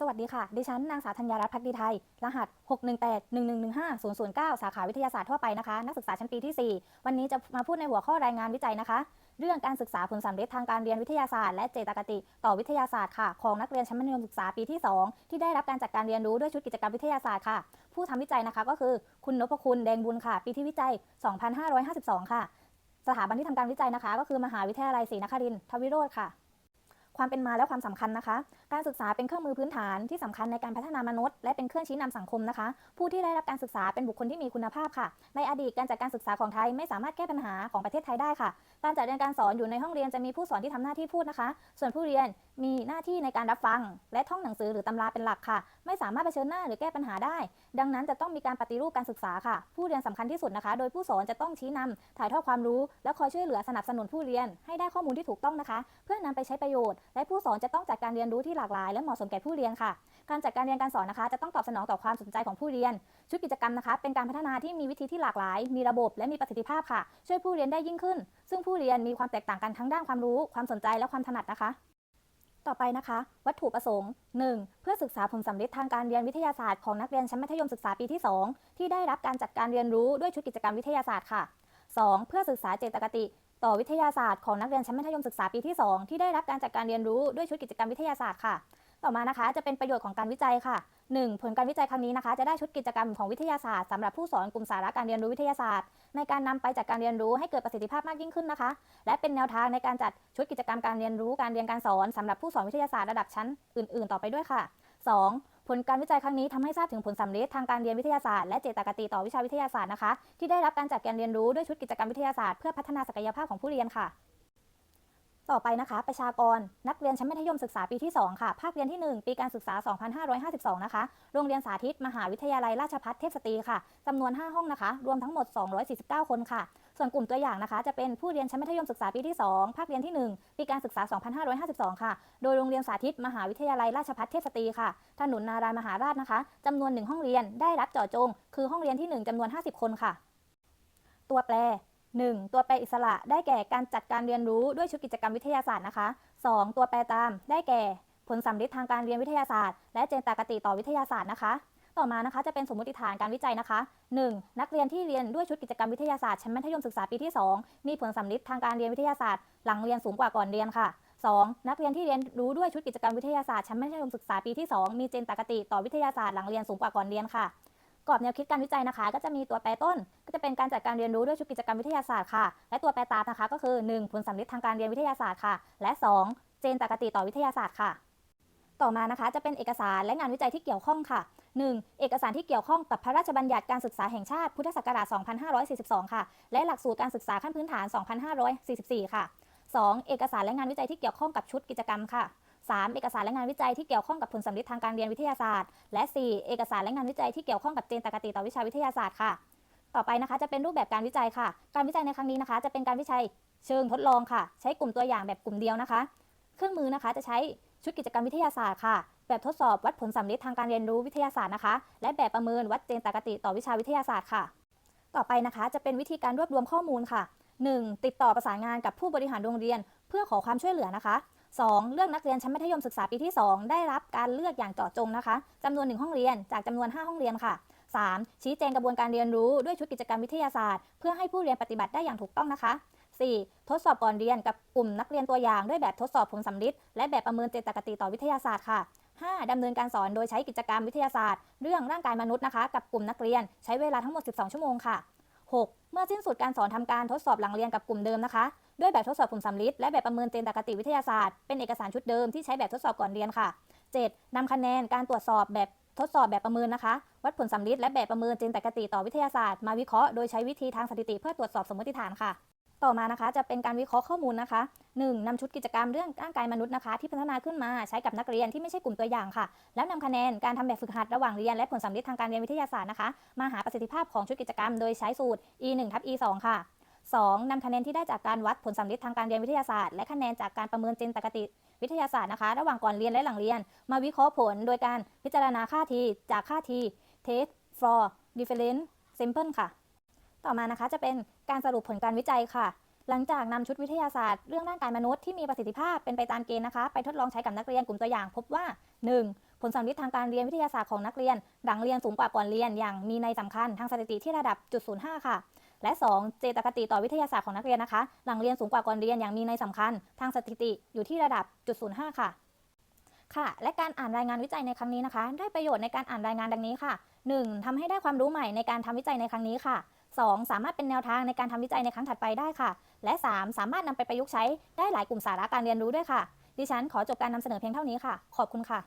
สวัสดีค่ะ ดิฉันนางสาวธัญญารัตน์พักดีไทย รหัส 618-1115-009 สาขาวิทยาศาสตร์ทั่วไปนะคะ นักศึกษาชั้นปีที่ 4 วันนี้จะมาพูดในหัวข้อรายงานวิจัยนะคะ เรื่องการศึกษาผลสำเร็จทางการเรียนวิทยาศาสตร์และเจตคติ ต่อวิทยาศาสตร์ค่ะ ของนักเรียนชั้นมัธยมศึกษาปีที่ 2 ที่ได้รับการจัดการเรียนรู้ด้วยชุดกิจกรรมวิทยาศาสตร์ค่ะ ผู้ทำวิจัยนะคะก็คือคุณนพคุณแดงบุญค่ะ ปีที่วิจัย 2552 ค่ะ สถาบันที่ทำการวิจัยนะคะ ก็คือมหาวิทยาลัยศรีนครินทรวิโรธค่ะ ความเป็นมาและความสำคัญนะคะ การศึกษาเป็นเครื่องมือพื้นฐานที่สำคัญในการพัฒนามนุษย์ และเป็นเครื่องชี้นำสังคมนะคะ ผู้ที่ได้รับการศึกษาเป็นบุคคลที่มีคุณภาพค่ะ ในอดีตการจัดการศึกษาของไทยไม่สามารถแก้ปัญหาของประเทศไทยได้ค่ะ การจัดเรียนการสอนอยู่ในห้องเรียนจะมีผู้สอนที่ทำหน้าที่พูดนะคะ ส่วนผู้เรียนมีหน้าที่ในการรับฟัง และท่องหนังสือหรือตำราเป็นหลักค่ะ ไม่สามารถเผชิญหน้าหรือแก้ปัญหาได้ ดังนั้นจะต้องมีการปฏิรูปการศึกษาค่ะ ผู้เรียนสำคัญที่สุดนะคะ โดยผู้สอนจะต้องชี้นำถ่ายทอดความรู้ และคอยช่วยเหลือสนับสนุนผู้เรียน ให้ได้ข้อมูลที่ถูกต้องนะคะ เพื่อนำไปใช้ประโยชน์และผู้สอนจะต้องจัดการเรียนรู้ที่หลากหลาย และเหมาะสมแก่ผู้เรียนค่ะ การจัดการเรียนการสอนนะคะ จะต้องตอบสนองต่อความสนใจของผู้เรียน ชุดกิจกรรมนะคะ เป็นการพัฒนาที่มีวิธีที่หลากหลาย มีระบบและมีประสิทธิภาพค่ะ ช่วยผู้เรียนได้ยิ่งขึ้น ซึ่งผู้เรียนมีความแตกต่างกันทั้งด้านความรู้ ความสนใจและความถนัดนะคะต่อไปนะคะ วัตถุประสงค์ 1. เพื่อศึกษาผลสำเร็จทางการเรียนวิทยาศาสตร์ของนักเรียนชั้นมัธยมศึกษาปีที่ 2 ที่ได้รับการจัดการเรียนรู้ด้วยชุดกิจกรรมวิทยาศาสตร์ค่ะ 2. เพื่อศึกษาเจตคติ ต่อวิทยาศาสตร์ของนักเรียนชั้นมัธยมศึกษาปีที่ 2 ที่ได้รับการจัดการเรียนรู้ด้วยชุดกิจกรรมวิทยาศาสตร์ค่ะ ต่อมานะคะ จะเป็นประโยชน์ของการวิจัยค่ะ 1. ผลการวิจัยครั้งนี้นะคะ จะได้ชุดกิจกรรมของวิทยาศาสตร์สำหรับผู้สอนกลุ่มสาระการเรียนรู้วิทยาศาสตร์ ในการนำไปจัดการเรียนรู้ให้เกิดประสิทธิภาพมากยิ่งขึ้นนะคะ และเป็นแนวทางในการจัดชุดกิจกรรมการเรียนรู้การเรียนการสอนสำหรับผู้สอนวิทยาศาสตร์ระดับชั้นอื่น ๆ ต่อไปด้วยค่ะ 2. ผลการวิจัยครั้งนี้ทำให้ทราบถึงผลสำเร็จทางการเรียนวิทยาศาสตร์และเจตคติต่อวิชาวิทยาศาสตร์นะคะ ที่ได้รับการจัดการเรียนรู้ด้วยชุดกิจกรรมวิทยาศาสตร์เพื่อพัฒนาศักยภาพของผู้เรียนค่ะ ต่อไปนะคะ ประชากรนักเรียนชั้นมัธยมศึกษาปีที่ 2 ค่ะ ภาคเรียนที่ 1 ปีการศึกษา 2552 นะคะ โรงเรียนสาธิต มหาวิทยาลัยราชภัฏเทพสตรีค่ะจำนวน 5 ห้องนะคะ รวมทั้งหมด 249 คนค่ะ ส่วนกลุ่มตัวอย่างนะคะ จะเป็นผู้เรียนชั้นมัธยมศึกษาปีที่ 2 ภาคเรียนที่ 1 ปีการศึกษา 2552 ค่ะ โดยโรงเรียนสาธิต มหาวิทยาลัยราชภัฏเทพสตรีค่ะ ถนนนารายมหาราชนะคะจำนวน 1 ห้องเรียน ได้รับเจาะจง คือห้องเรียนที่ 1จำนวน 50 คนค่ะ ตัวแปร 1. ตัวแปรอิสระได้แก่การจัดการเรียนรู้ด้วยชุดกิจกรรมวิทยาศาสตร์นะคะ 2. ตัวแปรตามได้แก่ผลสำเร็จทางการเรียนวิทยาศาสตร์ และเจนตากติต่อวิทยาศาสตร์นะคะ ต่อมานะคะจะเป็นสมมติฐานการวิจัยนะคะ 1. นักเรียนที่เรียนด้วยชุดกิจกรรมวิทยาศาสตร์ชั้นมัธยมศึกษาปีที่ 2 มีผลสำเร็จทางการเรียนวิทยาศาสตร์ หลังเรียนสูงกว่าก่อนเรียนค่ะ 2. นักเรียนที่เรียนรู้ด้วยชุดกิจกรรมวิทยาศาสตร์ชั้นมัธยมศึกษาปีที่ 2 มีเจนตากติต่อวิทยาศาสตร์หลังเรียนสูงกว่าก่อนเรียนค่ะ กรอบแนวคิดการวิจัยนะคะ ก็จะมีตัวแปรต้น ก็จะเป็นการจัดการเรียนรู้ด้วยชุดกิจกรรมวิทยาศาสตร์ค่ะ และตัวแปรตามนะคะ ก็คือ 1. ผลสำเร็จทางการเรียนวิทยาศาสตร์ค่ะ และ 2. เจนตากติต่อวิทยาศาสตร์ค่ะ ต่อมานะคะ จะเป็นเอกสารและงานวิจัยที่เกี่ยวข้องค่ะ 1. เอกสารที่เกี่ยวข้องกับพระราชบัญญัติการศึกษาแห่งชาติพุทธศักราช 2542 ค่ะ และหลักสูตรการศึกษาขั้นพื้นฐาน 2544 ค่ะ 2. เอกสารและงานวิจัยที่เกี่ยวข้องกับชุดกิจกรรมค่ะ 3. เอกสารและงานวิจัยที่เกี่ยวข้องกับผลสำเร็จทางการเรียนวิทยาศาสตร์ และ 4. เอกสารและงานวิจัยที่เกี่ยวข้องกับเจนตากติต่อวิชาวิทยาศาสตร์ค่ะ ต่อไปนะคะจะเป็นรูปแบบการวิจัยค่ะ การวิจัยในครั้งนี้นะคะ จะเป็นการวิจัยเชิงทดลองค่ะ ใช้กลุ่มตัวอย่างแบบกลุ่มเดียวนะคะ เครื่องมือนะคะจะใช้ชุดกิจกรรมวิทยาศาสตร์ค่ะ แบบทดสอบวัดผลสำเร็จทางการเรียนรู้วิทยาศาสตร์นะคะ และแบบประเมินวัดเจนตากติต่อวิชาวิทยาศาสตร์ค่ะ ต่อไปนะคะ จะเป็นวิธีการรวบรวมข้อมูลค่ะ 1. ติดต่อประสานงานกับผู้บริหารโรงเรียน เพื่อขอความช่วยเหลือนะคะ 2. เลือกนักเรียนชั้นมัธยมศึกษาปีที่ 2 ได้รับการเลือกอย่างเจาะจงนะคะจำนวน 1 ห้องเรียนจากจำนวน 5 ห้องเรียนค่ะ 3. ชี้แจงกระบวนการเรียนรู้ด้วยชุดกิจกรรมวิทยาศาสตร์ เพื่อให้ผู้เรียนปฏิบัติได้อย่างถูกต้องนะคะ 4. ทดสอบก่อนเรียนกับกลุ่มนักเรียนตัวอย่างด้วยแบบทดสอบผลสำลิดและแบบประเมินเจตคติต่อวิทยาศาสตร์ค่ะ 5. ดำเนินการสอนโดยใช้กิจกรรมวิทยาศาสตร์ เรื่องร่างกายมนุษย์นะคะ กับกลุ่มนักเรียนใช้เวลาทั้งหมด 12 ชั่วโมงค่ะ 6. เมื่อสิ้นสุดการสอนทำการทดสอบหลังเรียนกับกลุ่มเดิมนะคะ ด้วยแบบทดสอบผลสำลิดและแบบประเมินเจนตากติวิทยาศาสตร์ เป็นเอกสารชุดเดิมที่ใช้แบบทดสอบก่อนเรียนค่ะ 7. นำคะแนนการตรวจสอบแบบทดสอบแบบประเมินนะคะ วัดผลสำลิดและแบบประเมินเจนตากติต่อวิทยาศาสตร์มาวิเคราะห์โดยใช้วิธีทางสถิติเพื่อตรวจสอบสมมติฐานค่ะ ต่อมานะคะจะเป็นการวิเคราะห์ข้อมูลนะคะ 1. นำชุดกิจกรรมเรื่องร่างกายมนุษย์นะคะ ที่พัฒนาขึ้นมาใช้กับนักเรียนที่ไม่ใช่กลุ่มตัวอย่างค่ะ แล้วนำคะแนนการทำแบบฝึกหัดระหว่างเรียนและผลสำลิดทางการเรียนวิทยาศาสตร์นะคะ มาหาประสิทธิภาพของชุดกิจกรรม โดยใช้สูตร e 1ทับ e 2ค่ะ 2. นำคะแนนที่ได้จากการวัดผลสำลิดทางการเรียนวิทยาศาสตร์และคะแนนจากการประเมินเจนตกติวิทยาศาสตร์นะคะ ระหว่างก่อนเรียนและหลังเรียน มาวิเคราะห์ผลโดยการพิจารณาค่าทีจากค่าที test for difference sample ค่ะ ต่อมานะคะจะเป็นการสรุปผลการวิจัยค่ะ หลังจากนำชุดวิทยาศาสตร์เรื่องร่างกายมนุษย์ที่มีประสิทธิภาพเป็นไปตามเกณฑ์นะคะ ไปทดลองใช้กับนักเรียนกลุ่มตัวอย่าง พบว่า 1. ผลสัมฤทธิ์ทางการเรียนวิทยาศาสตร์ของนักเรียน หลังเรียนสูงกว่าก่อนเรียนอย่างมีในยสำคัญทางสถิติที่ระดับจุด05ค่ะ และ 2 เจตคติต่อวิทยาศาสตร์ของนักเรียนนะคะ หลังเรียนสูงกว่าก่อนเรียนอย่างมีในยสำคัญ ทางสถิติอยู่ที่ระดับจุด05ค่ะ ค่ะ และการอ่านรายงานวิจัยในครั้งนี้นะคะ ได้ประโยชน์ในการอ่านรายงานดังนี้ค่ะ 1. ทำให้ได้ความรู้ใหม่ในการทำวิจัยในครั้งนี้ค่ะ 2. สามารถเป็นแนวทางในการทำวิจัยในครั้งถัดไปได้ค่ะ และ 3. สามารถนำไปประยุกต์ใช้ได้หลายกลุ่มสาระการเรียนรู้ด้วยค่ะ ดิฉันขอจบการนำเสนอเพียงเท่านี้ค่ะ ขอบคุณค่ะ